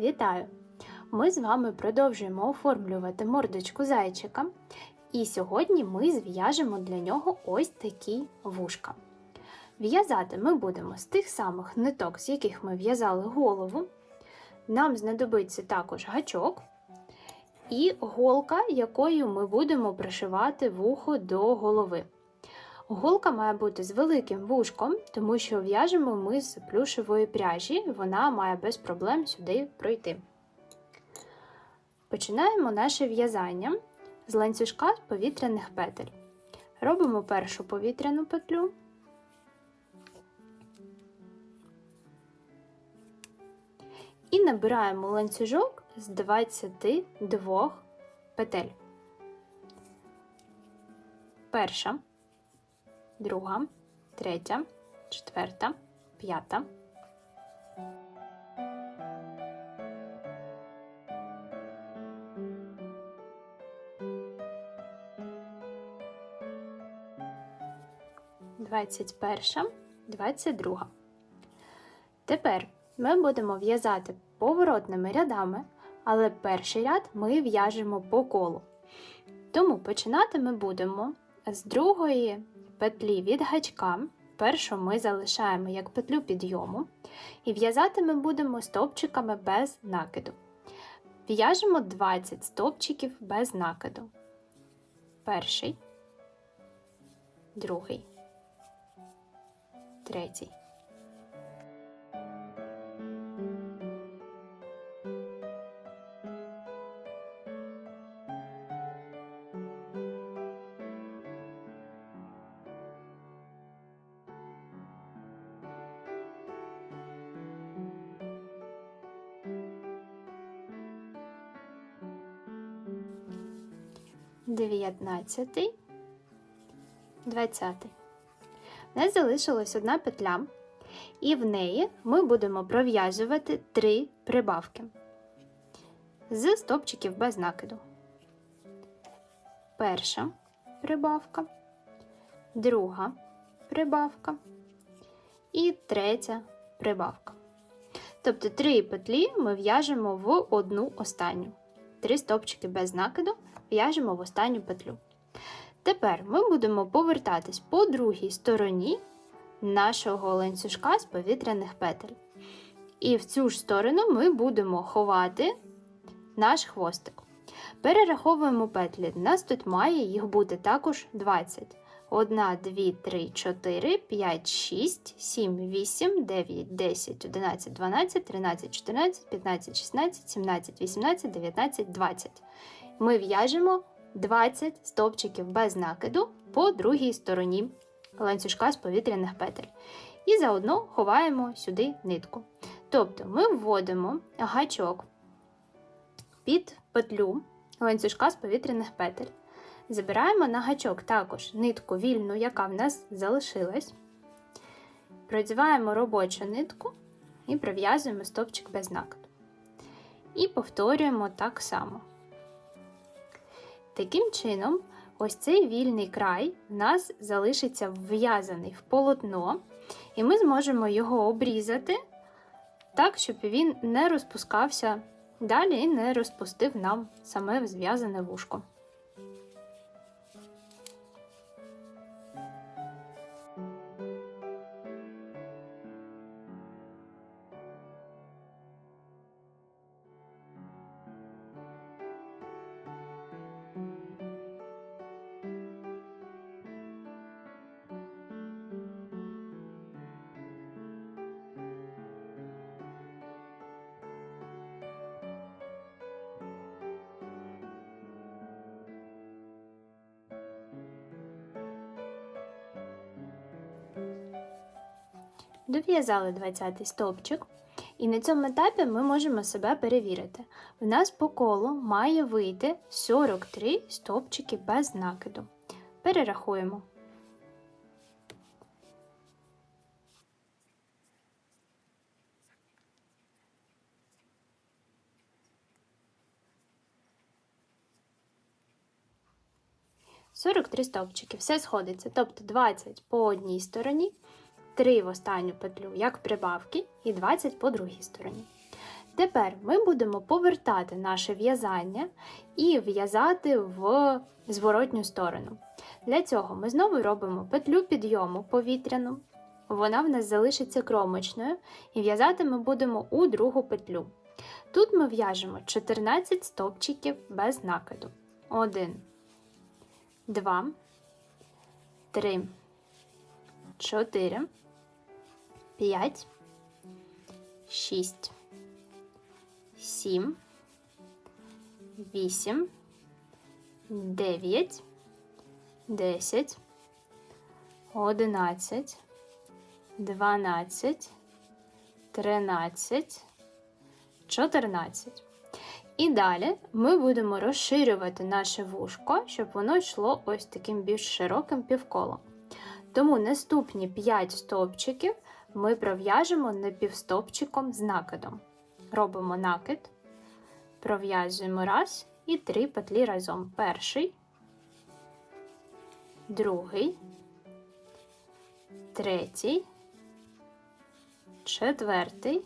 Вітаю! Ми з вами продовжуємо оформлювати мордочку зайчика, і сьогодні ми зв'яжемо для нього ось такі вушка. В'язати ми будемо з тих самих ниток, з яких ми в'язали голову. Нам знадобиться також гачок і голка, якою ми будемо пришивати вухо до голови. Голка має бути з великим вушком, тому що в'яжемо ми з плюшевої пряжі, вона має без проблем сюди пройти. Починаємо наше в'язання з ланцюжка повітряних петель. Робимо першу повітряну петлю. І набираємо ланцюжок з 22 петель. Перша друга, третя, четверта, п'ята. Двадцять перша, двадцять друга. Тепер ми будемо в'язати поворотними рядами, але перший ряд ми в'яжемо по колу. Тому починати ми будемо з другої петлі від гачка. Першу ми залишаємо як петлю підйому, і в'язати ми будемо стовпчиками без накиду. В'яжемо 20 стовпчиків без накиду. Перший, другий, третій. Дев'ятнадцятий, двадцятий. У нас залишилась одна петля, і в неї ми будемо пров'язувати три прибавки з стопчиків без накиду. Перша прибавка, друга прибавка і третя прибавка. Тобто три петлі ми в'яжемо в одну останню. Три стопчики без накиду в'яжемо в останню петлю. Тепер ми будемо повертатись по другій стороні нашого ланцюжка з повітряних петель. І в цю ж сторону ми будемо ховати наш хвостик. Перераховуємо петлі. У нас тут має їх бути також 20. 1, 2, 3, 4, 5, 6, 7, 8, 9, 10, 11, 12, 13, 14, 15, 16, 17, 18, 19, 20. Ми в'яжемо 20 стовпчиків без накиду по другій стороні ланцюжка з повітряних петель. І заодно ховаємо сюди нитку. Тобто ми вводимо гачок під петлю ланцюжка з повітряних петель. Забираємо на гачок також нитку вільну, яка в нас залишилась. Продіваємо робочу нитку і пров'язуємо стовпчик без накиду. І повторюємо так само. Таким чином, ось цей вільний край в нас залишиться вв'язаний в полотно, і ми зможемо його обрізати так, щоб він не розпускався далі і не розпустив нам саме зв'язане вушко. Дов'язали 20 стовпчик, і на цьому етапі ми можемо себе перевірити. У нас по колу має вийти 43 стовпчики без накиду. Перерахуємо. Сорок три стовпчики, все сходиться, тобто 20 по одній стороні, 3 в останню петлю як прибавки, і 20 по другій стороні. Тепер ми будемо повертати наше в'язання і в'язати в зворотню сторону. Для цього ми знову робимо петлю підйому повітряну. Вона в нас залишиться кромочною, і в'язати ми будемо у другу петлю. Тут ми в'яжемо 14 стовпчиків без накиду. 1, 2, 3, 4, 5, 6, 7, 8, 9, 10, 11, 12, 13, 14. І далі ми будемо розширювати наше вушко, щоб воно йшло ось таким більш широким півколом. Тому наступні 5 стовпчиків ми пров'яжемо напівстовпчиком з накидом. Робимо накид, пров'язуємо раз і три петлі разом. Перший, другий, третій, четвертий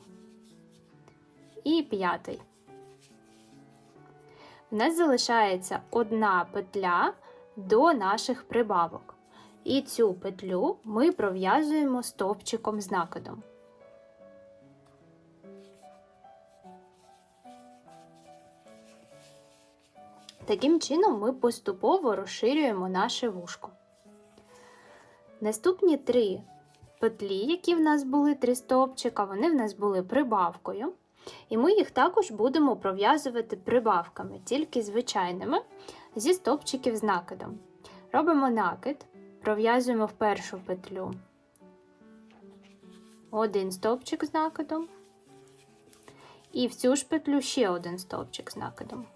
і п'ятий. У нас залишається одна петля до наших прибавок. І цю петлю ми пров'язуємо стовпчиком з накидом. Таким чином ми поступово розширюємо наше вушко. Наступні три петлі, які в нас були три стовпчика, вони в нас були прибавкою. І ми їх також будемо пров'язувати прибавками, тільки звичайними, зі стовпчиків з накидом. Робимо накид, пров'язуємо в першу петлю один стовпчик з накидом, і в цю ж петлю ще один стовпчик з накидом.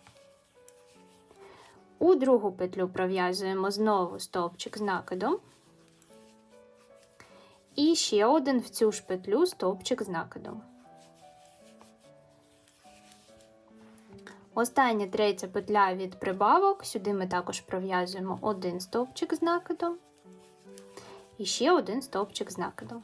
У другу петлю пров'язуємо знову стовпчик з накидом. І ще один в цю ж петлю стовпчик з накидом. Остання третя петля від прибавок. Сюди ми також пров'язуємо один стовпчик з накидом і ще один стовпчик з накидом.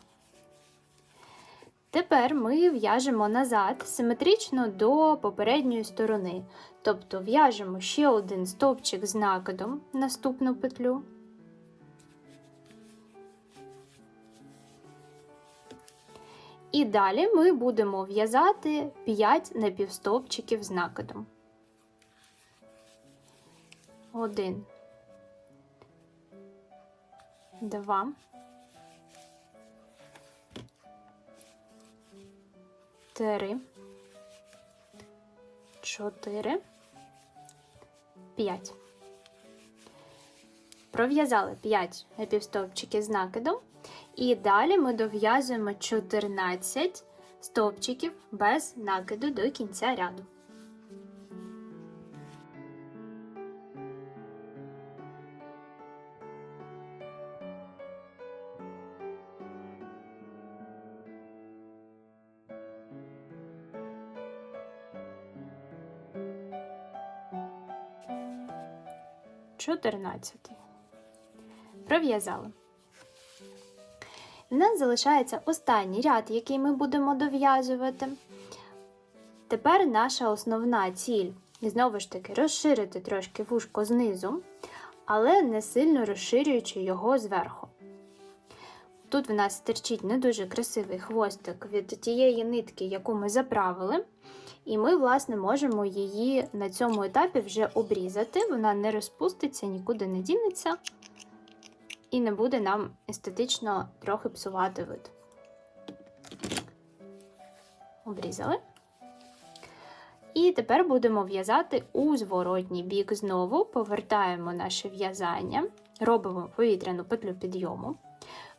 Тепер ми в'яжемо назад симетрично до попередньої сторони. Тобто в'яжемо ще один стовпчик з накидом наступну петлю. І далі ми будемо в'язати 5 напівстовпчиків з накидом. Один, два, три, чотири, п'ять. Пров'язали 5 напівстовпчиків з накидом, і далі ми дов'язуємо 14 стовпчиків без накиду до кінця ряду. Чотирнадцятий. Пров'язали. У нас залишається останній ряд, який ми будемо дов'язувати. Тепер наша основна ціль, знову ж таки, розширити трошки вушко знизу, але не сильно розширюючи його зверху. Тут в нас стирчить не дуже красивий хвостик від тієї нитки, яку ми заправили. І ми, власне, можемо її на цьому етапі вже обрізати. Вона не розпуститься, нікуди не дінеться і не буде нам естетично трохи псувати вид. Обрізали. І тепер будемо в'язати у зворотній бік знову, повертаємо наше в'язання, робимо повітряну петлю підйому,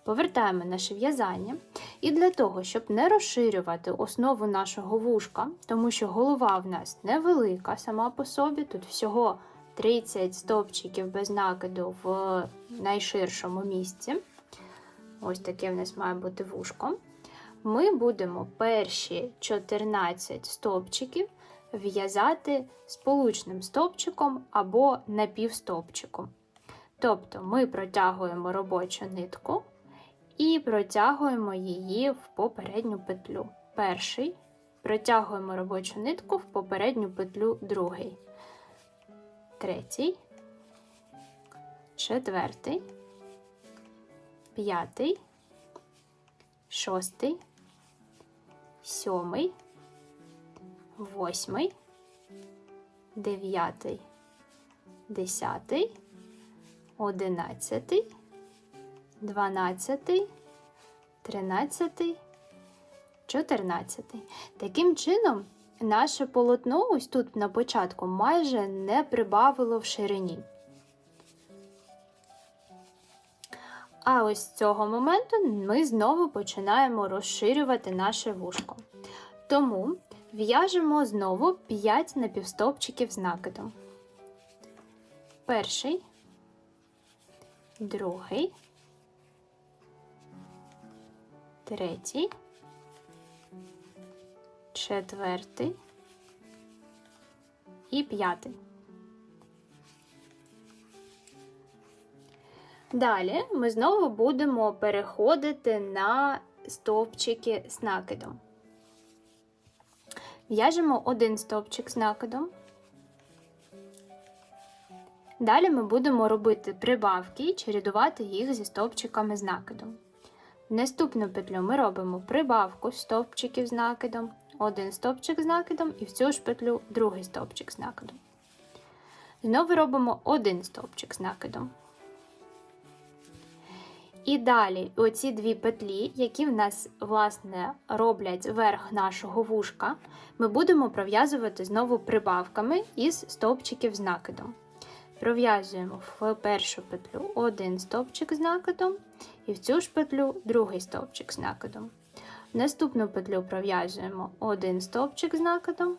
повертаємо наше в'язання. І для того, щоб не розширювати основу нашого вушка, тому що голова в нас невелика сама по собі, тут всього 30 стовпчиків без накиду в найширшому місці. Ось таке в нас має бути вушко. Ми будемо перші 14 стовпчиків в'язати сполучним стовпчиком або напівстовпчиком. Тобто ми протягуємо робочу нитку і протягуємо її в попередню петлю. Перший. Протягуємо робочу нитку в попередню петлю другий, третій, четвертий, п'ятий, шостий, сьомий, восьмий, дев'ятий, десятий, одинадцятий, дванадцятий, тринадцятий, чотирнадцятий. Таким чином, наше полотно ось тут на початку майже не прибавило в ширині. А ось з цього моменту ми знову починаємо розширювати наше вушко. Тому в'яжемо знову 5 напівстовпчиків з накидом. Перший, другий, третій, четвертий і п'ятий. Далі ми знову будемо переходити на стовпчики з накидом. В'яжемо один стовпчик з накидом. Далі ми будемо робити прибавки і чередувати їх зі стовпчиками з накидом. Наступну петлю ми робимо прибавку стовпчиків з накидом, один стовпчик з накидом і в цю ж петлю другий стовпчик з накидом. Знову робимо один стовпчик з накидом. І далі оці дві петлі, які в нас, власне, роблять верх нашого вушка, ми будемо пров'язувати знову прибавками із стовпчиків з накидом. Пров'язуємо в першу петлю один стовпчик з накидом, і в цю ж петлю другий стовпчик з накидом. В наступну петлю пров'язуємо один стовпчик з накидом.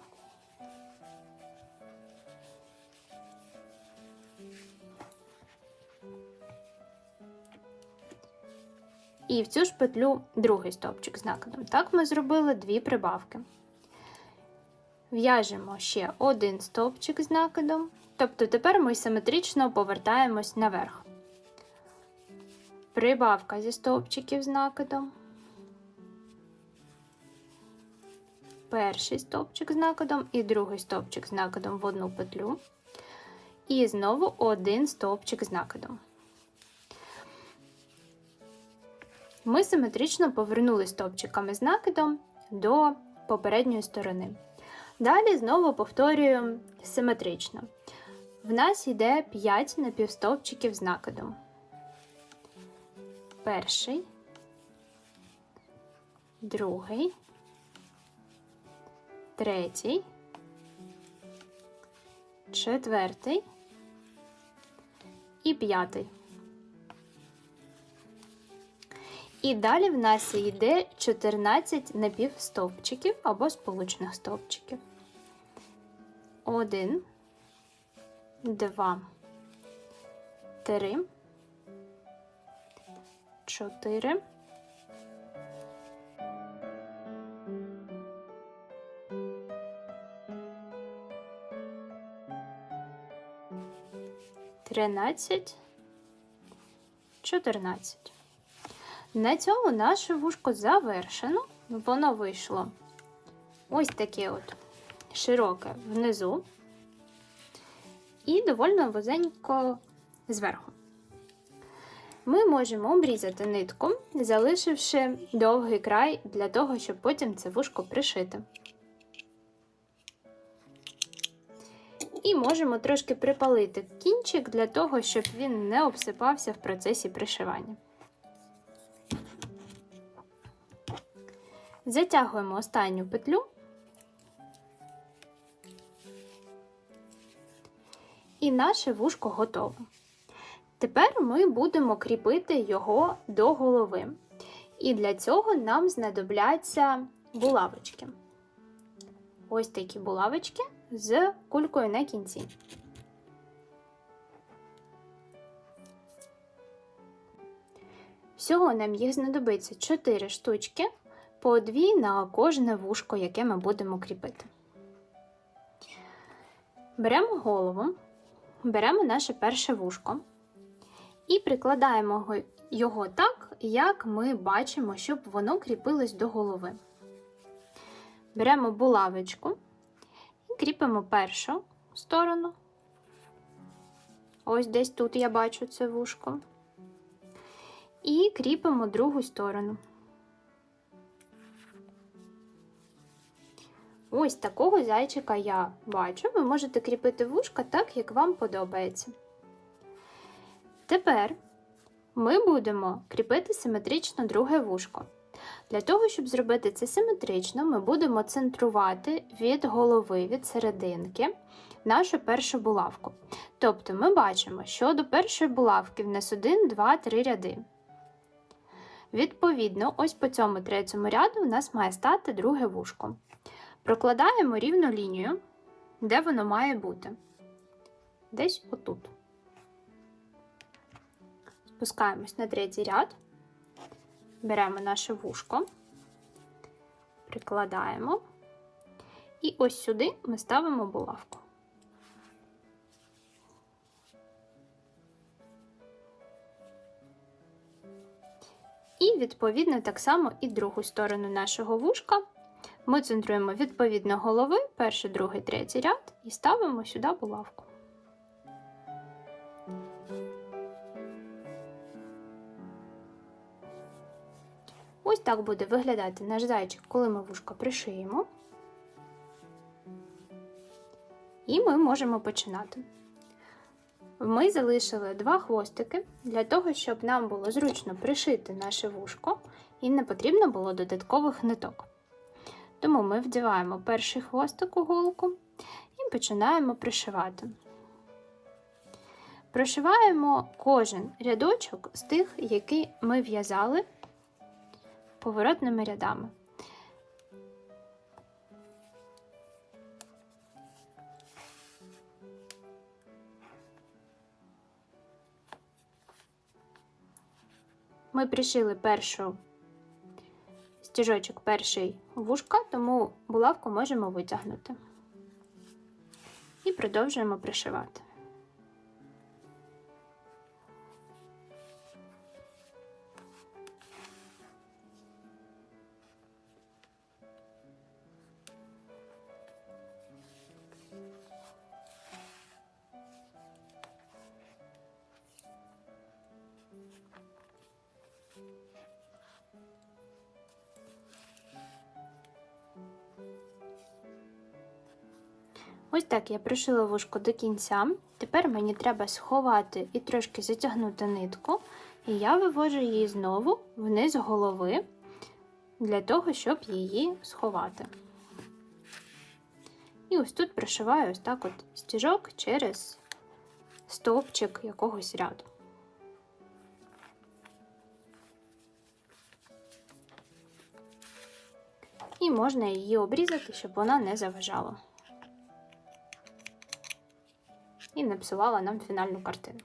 І в цю ж петлю другий стовпчик з накидом. Так ми зробили дві прибавки. В'яжемо ще один стовпчик з накидом, тобто тепер ми симетрично повертаємось наверх. Прибавка зі стовпчиків з накидом. Перший стовпчик з накидом і другий стовпчик з накидом в одну петлю. І знову один стовпчик з накидом. Ми симетрично повернули стовпчиками з накидом до попередньої сторони. Далі знову повторюємо симетрично. В нас йде 5 напівстовпчиків з накидом. Перший, другий, третій, четвертий і п'ятий. І далі в нас йде 14 напівстовпчиків або сполучних стовпчиків. Один, два, три, чотири. Тринадцять, чотирнадцять. На цьому наше вушко завершено. Воно вийшло ось таке от широке внизу і доволі вузенько зверху. Ми можемо обрізати нитку, залишивши довгий край для того, щоб потім це вушко пришити. І можемо трошки припалити кінчик для того, щоб він не обсипався в процесі пришивання. Затягуємо останню петлю і наше вушко готове. Тепер ми будемо кріпити його до голови. І для цього нам знадобляться булавочки. Ось такі булавочки з кулькою на кінці. Всього нам їх знадобиться 4 штучки по дві на кожне вушко, яке ми будемо кріпити. Беремо голову, беремо наше перше вушко і прикладаємо його так, як ми бачимо, щоб воно кріпилось до голови. беремо булавочку і кріпимо першу сторону. Ось десь тут я бачу це вушко. І кріпимо другу сторону. Ось такого зайчика я бачу. Ви можете кріпити вушка так, як вам подобається. Тепер ми будемо кріпити симетрично друге вушко. Для того, щоб зробити це симетрично, ми будемо центрувати від голови, від серединки нашу першу булавку. Тобто ми бачимо, що до першої булавки в нас 1, 2, 3 ряди. Відповідно, ось по цьому третьому ряду у нас має стати друге вушко. Прокладаємо рівну лінію, де воно має бути. Десь отут. Спускаємось на третій ряд, беремо наше вушко, прикладаємо, і ось сюди ми ставимо булавку. І, відповідно, так само і другу сторону нашого вушка. Ми центруємо відповідно голови, перший, другий, третій ряд, і ставимо сюди булавку. Ось так буде виглядати наш зайчик, коли ми вушко пришиємо. І ми можемо починати. Ми залишили два хвостики для того, щоб нам було зручно пришити наше вушко і не потрібно було додаткових ниток. Тому ми вдіваємо перший хвостик у голку і починаємо пришивати. Прошиваємо кожен рядочок з тих, які ми в'язали поворотними рядами. Ми пришили першу стіжочок перший вушка, тому булавку можемо витягнути. І продовжуємо пришивати. Ось так я пришила вушко до кінця. Тепер мені треба сховати і трошки затягнути нитку, і я вивожу її знову вниз голови для того, щоб її сховати. І ось тут пришиваю ось так от стіжок через стовпчик якогось ряду. І можна її обрізати, щоб вона не заважала. І не псувала нам фінальну картину.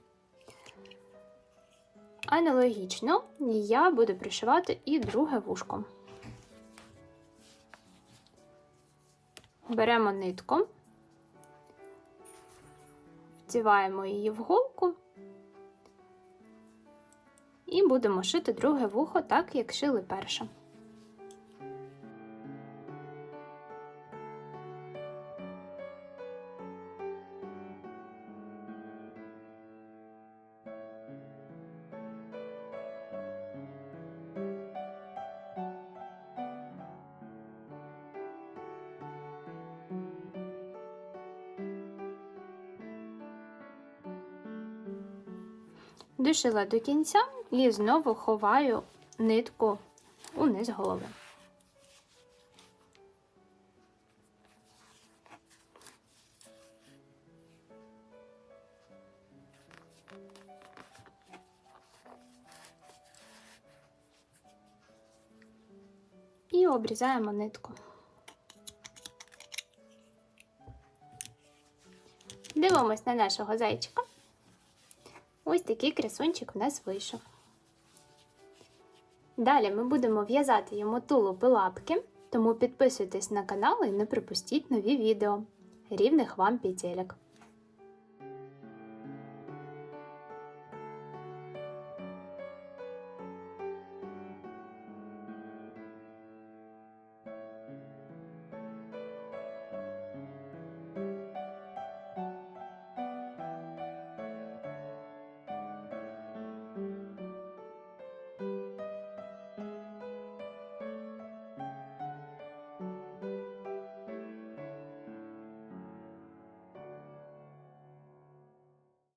Аналогічно я буду пришивати і друге вушко. Беремо нитку, вдіваємо її в голку і будемо шити друге вухо так, як шили перше. Дошила до кінця і знову ховаю нитку униз голови. І обрізаємо нитку. Дивимось на нашого зайчика. Ось такий красунчик у нас вийшов. Далі ми будемо в'язати йому тулуб і лапки, тому підписуйтесь на канал і не пропустіть нові відео. Рівних вам петелек!